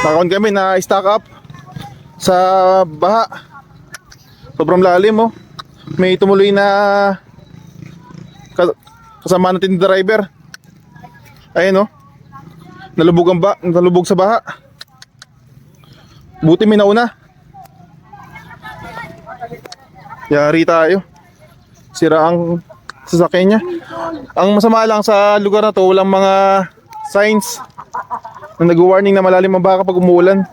Nakaon kami na stock up sa baha. Sobrang lalim oh. May tumuloy na ka- kasama natin yung driver. Ayun oh. Nalubog ang ba, nalubog sa baha. Buti may nauna. Yari tayo. Sira ang sasakyan niya. Ang masama lang sa lugar na to, walang mga signs na nag-warning na malalim ang baka pag umuulan.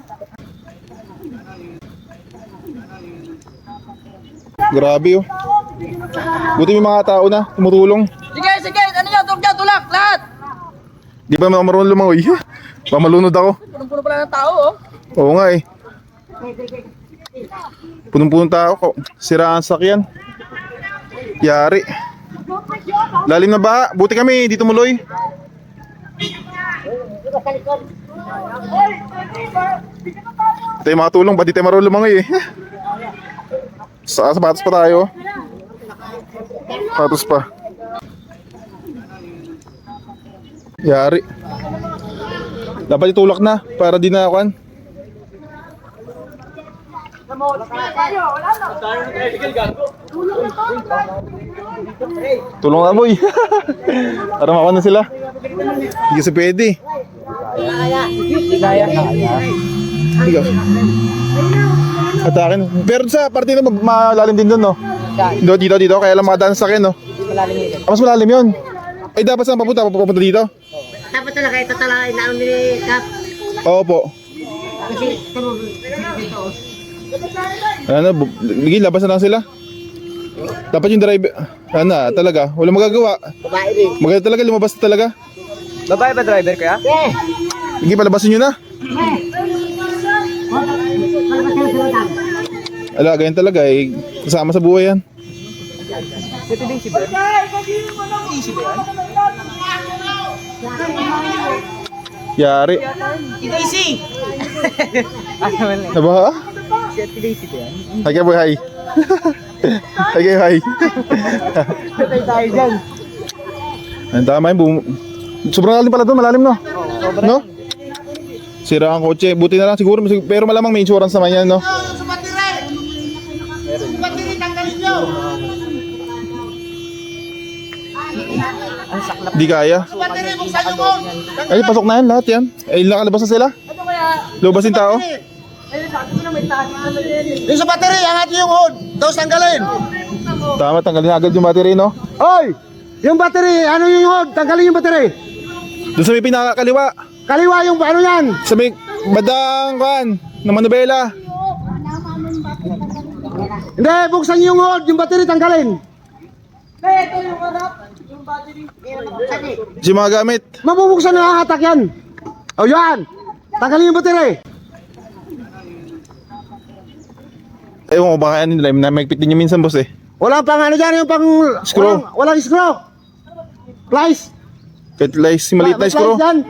Grabe oh. Buti may mga tao na tumutulong. Sige, sige, ano yan? Dyan, tulak, lahat! Di ba marunong lumangoy? Pamalunod ako. Punong-puno pala ng tao, oh. Oo nga eh. Punong-punong tao ko. Sira ang sakyan. Yari. Lalim na ba? Buti kami, dito muloy. Ito yung mga tulong, ba di tayo marunong lumangoy eh. Sa sapatos pa tayo. Sapatos pa. Yari. Dapat itulak na para di na akuan. Tulong na boy. para makuha na sila. Hindi kasi pwede. Ikaw. Atakin. Pero sa parte na ma- malalim din doon, no? Dito, dito, dito. Kaya lang makadaan sa akin, no? Ah, mas malalim yun. Ay, dapat saan papunta? Papunta dito? Dapat talaga ito talaga inaon ni Kap. Oo po. Kasi tumulong dito. Ano, bu- ligi, labas na lang sila. Dapat yung driver, ano, talaga, wala magagawa. Babae. Maganda talaga, lumabas na talaga. Babae ba driver kaya? Eh! Ligi, palabasin nyo na. Ala, ganyan talaga eh. Kasama sa buhay yan. Ito din si Ben. Easy ba yan? Yari. Ito easy! Ano man lang. Nabaha? Si Daisy ba yan? Kayo boy, hi. kayo, hi. Patay tayo dyan. Ang tama yun, bum- sobrang lalim pala doon, malalim no? sobra. No? Sira ang kotse, buti na lang siguro, pero malamang may insurance naman yan, no? Ang saklap. Di kaya. Ay, pasok na yan lahat yan. Ay, nakalabas na sila. Lubasin tao. Yung sa battery, angat yung hood. Tapos tanggalin. Tama, tanggalin agad yung battery, no? Hoy! Yung battery, ano yung hood? Tanggalin yung battery. Doon sa may pinakakaliwa. Kaliwa yung ano yan. Sa may badang kan ng Manubela. Hindi, buksan yung hood. Yung battery, tanggalin. Si mga gamit. Mabubuksan na hatak yan. O yan. Tanggalin yung battery. Ewan ko baka ano nila, namagpit din yung minsan boss eh. Walang pang ano dyan, yung pang... Screw. Walang, walang screw. Plies. Kahit lies, si maliit screw. dyan.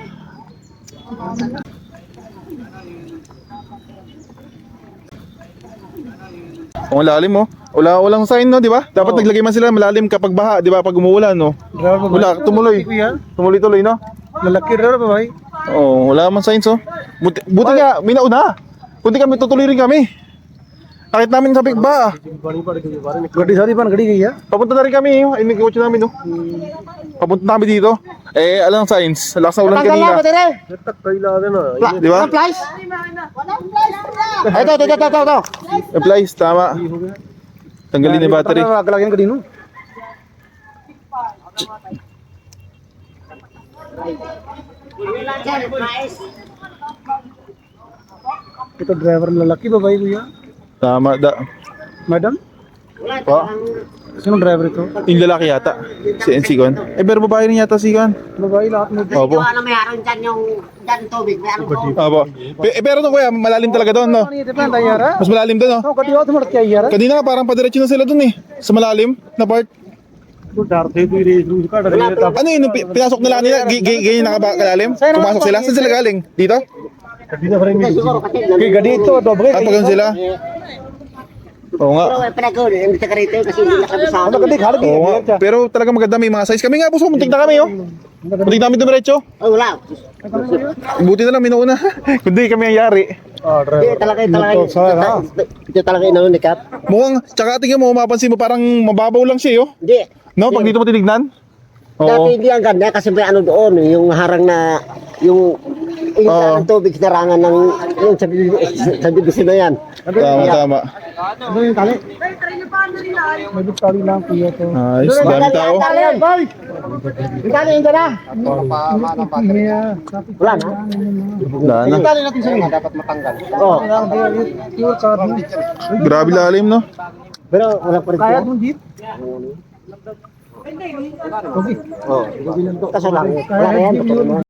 Kung lalim mo. Wala walang sign no, di ba? Dapat naglagay man sila malalim kapag baha, di ba? Pag umuulan, no. Wala, tumuloy. Tumuloy-tuloy, no? Lalaki rin ba, bay? Oo, wala man signs, oh. Buti, buti nga, may nauna. Buti kami, tutuloy rin kami. Nakit namin sa big ba. Gadi sari pan, gadi gaya. Papunta na rin kami, may kotse namin, no. Papunta na kami dito. Eh, alam ang signs. Lakas na ulan Tanggal na kanina. battery. Di ba? Ay, ito, ito, ito, ito, ito. Applies, tama. Tanggalin yung battery. Kalagyan ka din, no? Ito driver lalaki ba ba kuya? Tama, da. Madam? Pa? Sino driver ito? Yung lalaki yata. Si NC Con. Eh, pero babae rin yata si Con. Babae lahat mo. Opo. Ano may aron dyan yung dyan tubig. May aron doon. Opo. Pe- eh, pero no, kuya, malalim talaga doon, no? Ano ito pa tayara? Mas malalim doon, no? Oh, kadiwa ito marat kaya yara. Kanina parang padiretso na sila doon eh. Sa malalim na part. तो डरते भी रे दूर का डर Ano yun, pi- pinasok nila kanina, G- g- ganyan nakakalalim? Pumasok sila? Saan sila galing? Dito? Kay ganito, dobre. Ah, pagkain sila? Oo nga. Pero eh, pinagod, hindi ka eh, rito kasi hindi nakabisado. Ano kadik, halag Oo nga. Pero talaga maganda may mga size. Kami nga, puso, muntik na kami, oh. Muntik namin dumiretso. Oh, wala. Buti na lang, minuuna. Kundi kami ang yari. Oh, talaga, talaga. Ito talaga inaon ni Cap. Mukhang, tsaka tingin mo, mapansin mo, parang mababaw lang siya, oh. Hindi. No, pag dito mo tinignan? Oo. Dati hindi ang ganda kasi may ano doon, yung harang na, yung yung Oo. ng tubig narangan ng, yung sa, sa division na yan. Tama, tama. Ano yung tali? May tali lang kuya to. Ayos, dami tao. Tali yan, boy! Yung tali, yung na. Wala na. Wala na. Tali natin sa inyo. Dapat matanggal. Oo. Grabe lalim, no? Pero wala pa rin Kaya itong jeep? Oo. Kaso lang, wala na yan.